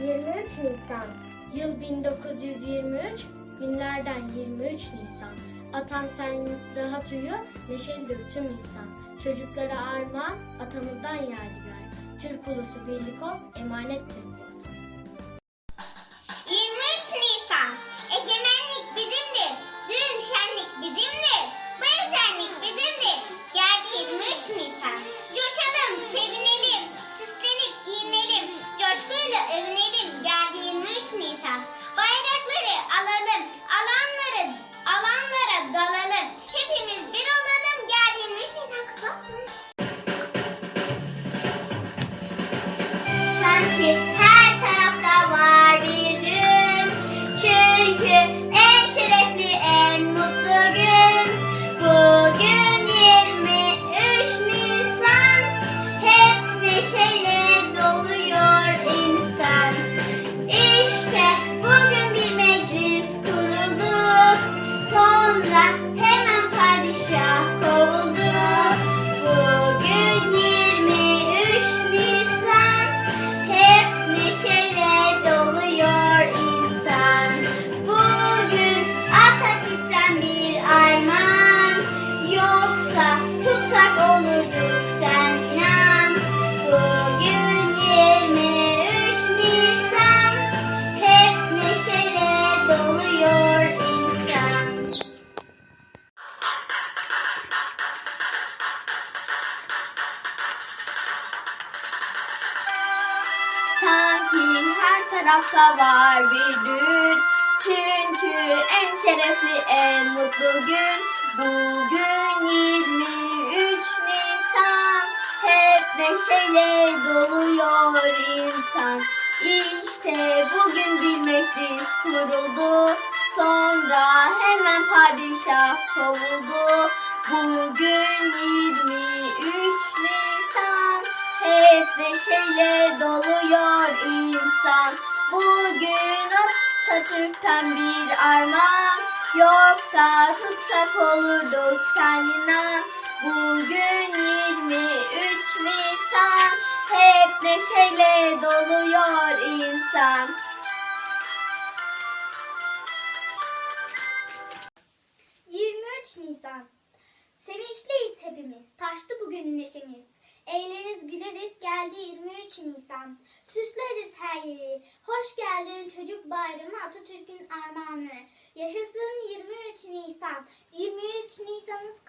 23 Nisan. Yıl 1923, günlerden 23 Nisan. Atam sen daha tüyü, neşelidir tüm insan. Çocuklara armağan, atamızdan yadigar. Türk ulusu birlik ol, emanettir bu Sanki her Sanki her tarafta var bir düğün Çünkü en şerefli en mutlu gün Bugün 23 Nisan. Hep neşeyle doluyor insan. İşte bugün bir meclis kuruldu. Sonra hemen padişah kovuldu. Bugün 23 Nisan neşeyle doluyor insan. Bugün Atatürk'ten bir armağan. Yoksa tutsak olurduk sen inan. Bugün 23 Nisan. Hep neşeyle doluyor insan. Nisan. Sevinçliyiz hepimiz. Taştı bugün neşemiz. Eğleniriz güleriz geldi 23 Nisan. Süsleriz her yeri. Hoş geldin çocuk bayramı Atatürk'ün armağanı. Yaşasın 23 Nisan. 23 Nisan'ınız.